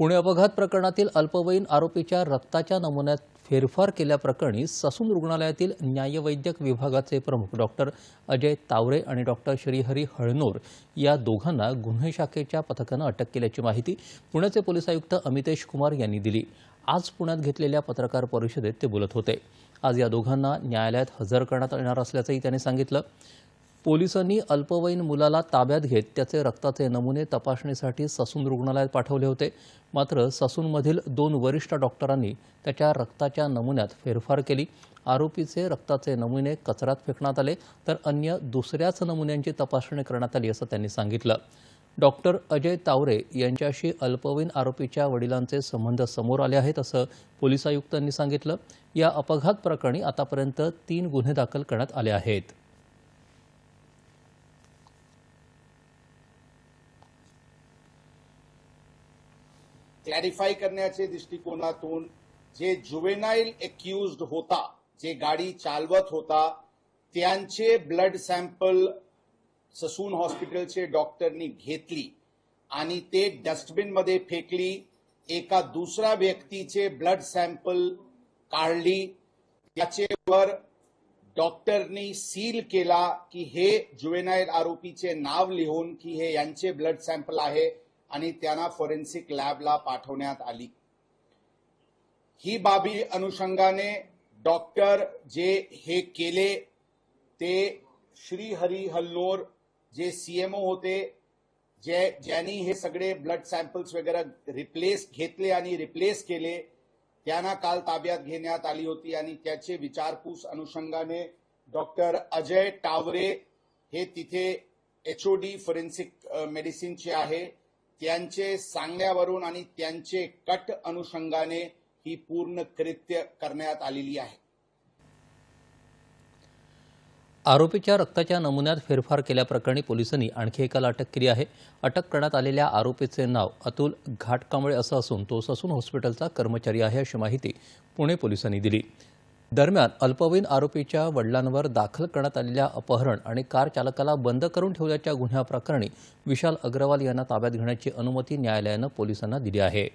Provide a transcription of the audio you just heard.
पुणे अपघात प्रकरणातील अल्पवयीन आरोपीच्या रक्ताच्या नमुन्यात फेरफार केल्याप्रकरणी ससून रुग्णालयातील न्यायवैद्यक विभागाचे प्रमुख डॉक्टर अजय तावरे आणि डॉक्टर श्रीहरी हळनोर या दोघांना गुन्हे शाखेच्या पथकानं अटक केल्याची माहिती पुण्याचे पोलीस आयुक्त अमितेश कुमार यांनी दिली. आज पुण्यात घेतलेल्या पत्रकार परिषदेत ते बोलत होते. आज या दोघांना न्यायालयात हजर करण्यात येणार असल्याचंही त्यांनी सांगितलं. पोलिसांनी अल्पवयीन मुलाला ताब्यात घेत त्याचे रक्ताचे नमुने तपासणीसाठी ससून रुग्णालयात पाठवले होते. मात्र ससूनमधील दोन वरिष्ठ डॉक्टरांनी त्याच्या रक्ताच्या नमुन्यात फेरफार केली. आरोपीचे रक्ताचे नमुने कचऱ्यात फेकण्यात आले तर अन्य दुसऱ्याच नमुन्यांची तपासणी करण्यात आली असं त्यांनी सांगितलं. डॉक्टर अजय तावरे यांच्याशी अल्पवयीन आरोपीच्या वडिलांचे संबंध समोर आले आहेत असं पोलीस आयुक्तांनी सांगितलं. या अपघात प्रकरणी आतापर्यंत तीन गुन्हे दाखल करण्यात आले आहेत. क्लॅरिफाय करण्याचे दृष्टिकोनातून जे जुवेनाईल एक्युज होता जे गाडी चालवत होता त्यांचे ब्लड सॅम्पल ससून हॉस्पिटलचे डॉक्टरनी घेतली आणि ते डस्टबिनमध्ये फेकली एका दुसऱ्या व्यक्तीचे ब्लड सॅम्पल काढली त्याच्यावर डॉक्टरनी सील केला की हे जुवेनाईल आरोपीचे नाव लिहून की हे यांचे ब्लड सॅम्पल आहे. आणि त्यांना फॉरेन्सिक लॅबला पाठवण्यात आली. ही बाबी अनुषंगाने डॉक्टर जे हे केले ते श्री हरी हल्लोर जे सीएमओ होते जे ज्यांनी हे सगळे ब्लड सॅम्पल्स वगैरे रिप्लेस घेतले आणि रिप्लेस केले त्यांना काल ताब्यात घेण्यात आली होती आणि त्याचे विचारपूस अनुषंगाने डॉक्टर अजय टावरे हे तिथे एचओडी फॉरेन्सिक मेडिसिनचे आहे. त्यांचे सांगण्यावरून आणि त्यांचे कट अनुषंगाने ही पूर्ण कृत्य करण्यात आलेली आहे. आरोपीच्या रक्ताच्या नमुन्यात फेरफार केल्याप्रकरणी पोलिसांनी आणखी एकाला अटक केली आहे. अटक करण्यात आलेल्या आरोपीचे नाव अतुल घाटकांबळे असं असून तो ससून हॉस्पिटलचा कर्मचारी आहे अशी माहिती पुणे पोलिसांनी दिली. दरम्यान अल्पवयीन आरोपीच्या वडिलांवर दाखल करण्यात आलेल्या अपहरण आणि कार चालकाला बंद करून ठेवल्याच्या गुन्ह्याप्रकरणी विशाल अग्रवाल यांना ताब्यात घेण्याची अनुमती न्यायालयानं पोलिसांना दिली आहे.